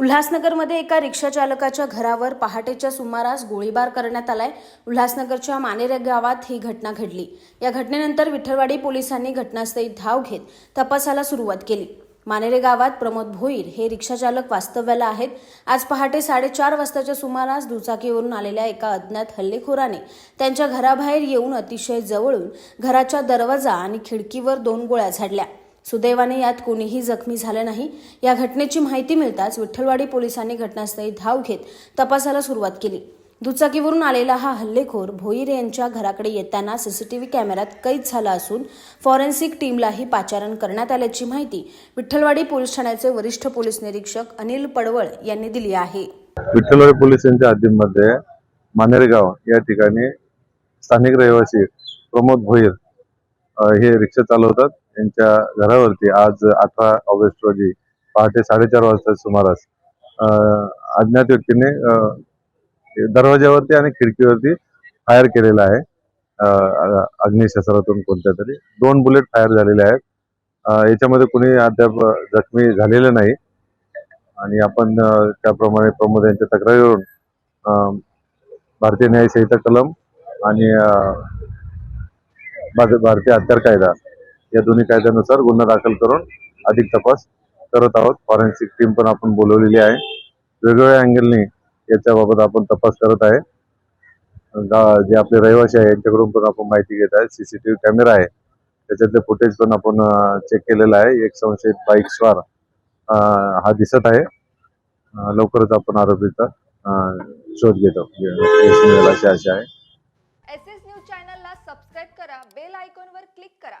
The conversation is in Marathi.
उल्हासनगरमध्ये एका रिक्षा चालकाच्या घरावर पहाटेच्या सुमारास गोळीबार करण्यात आलाय. उल्हासनगरच्या मानेरे गावात ही घटना घडली. या घटनेनंतर विठ्ठलवाडी पोलिसांनी घटनास्थळी धाव घेत तपासाला सुरुवात केली. मानेरे गावात प्रमोद भोईर हे रिक्षाचालक वास्तव्याला आहेत. आज पहाटे साडेचार वाजताच्या सुमारास दुचाकीवरून आलेल्या एका अज्ञात हल्लेखोराने त्यांच्या घराबाहेर येऊन अतिशय जवळून घराच्या दरवाजा आणि खिडकीवर दोन गोळ्या झाडल्या. सुदैवाने यात कोणीही जखमी झालं नाही. या घटनेची माहिती मिळताच विठ्ठलवाडी पोलिसांनी घटनास्थळी धाव घेत तपासाला सुरुवात केली. दुचाकीवरून आलेला हा हल्लेखोर भोईर यांच्या घराकडे येताना सीसीटीव्ही कॅमेऱ्यात कैद झाला असून फॉरेन्सिक टीमलाही पाचारण करण्यात आल्याची माहिती विठ्ठलवाडी पोलीस ठाण्याचे वरिष्ठ पोलीस निरीक्षक अनिल पडवळ यांनी दिली आहे. विठ्ठलवाडी पोलीस यांच्या हद्दीमध्ये मानेरगाव या ठिकाणी स्थानिक रहिवासी प्रमोद भोईर हे रिक्षा चालवतात. यांच्या घरावरती आज अठरा ऑगस्ट रोजी पहाटे साडेचार वाजता सुमारास अज्ञात व्यक्तीने दरवाज्यावरती आणि खिडकीवरती फायर केलेला आहे. अग्निशस्त्रातून कोणत्या तरी दोन बुलेट फायर झालेले आहेत. याच्यामध्ये कुणी अद्याप जखमी झालेलं नाही. आणि आपण त्याप्रमाणे प्रमोद यांच्या तक्रारीवरून भारतीय न्यायसंहिता कलम आणि भारतीय हत्यार कायदा या दोन्ही कायद्यानुसार गुन्हा दाखल करून अधिक तपास करत आहोत. फॉरेन्सिक टीम पण आपण बोलवलेली आहे. वेगवेगळ्या अँगलनी याच्याबाबत आपण तपास करत आहे. जे आपले रहिवासी आहे यांच्याकडून पण आपण माहिती घेत आहे. सीसीटीव्ही कॅमेरा आहे. त्याच्यातले फुटेज पण आपण चेक केलेलं आहे. एक संशयित बाईक स्वार हा दिसत आहे. लवकरच आपण आरोपीचा शोध घेतो. अशी आशा आहे. एस एस न्यूज चॅनलला सबस्क्राईब करा. बेल आयकॉनवर क्लिक करा.